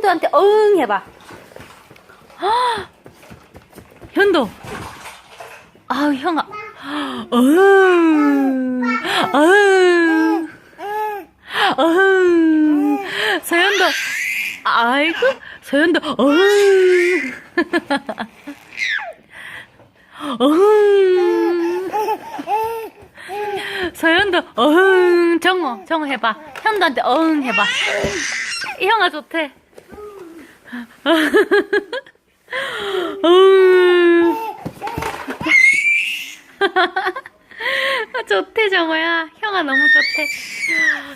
현도한테 어응 해봐. 현도. 아우, 형아. 어응. 어응. 어흥. 서현도. 아이고, 서현도. 어흥. 어흥. 서현도. 어흥. 정어, 정어 해봐. 현도한테 어흥 해봐. 형아 좋대. 어흥. 좋대, 정어야. 형아 너무 좋대.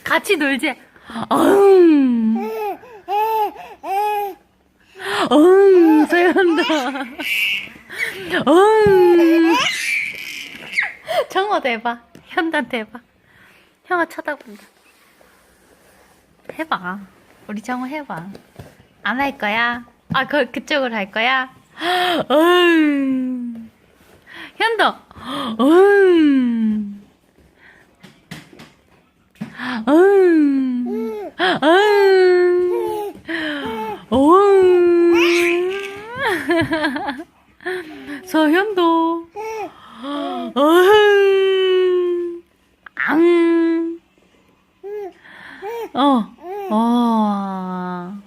같이 놀지? 어흥. 어흥, 서현도. 어흥. 정어도 해봐. 현단테 해봐. 형아 쳐다본다. 해봐. 우리 정어 해봐. 안 할 거야? 아, 그, 그쪽으로 할 거야? 어휴. 현도! 어휴. 어휴. 어휴. 어휴. 서현도. 어흥. 앙. 어. 어.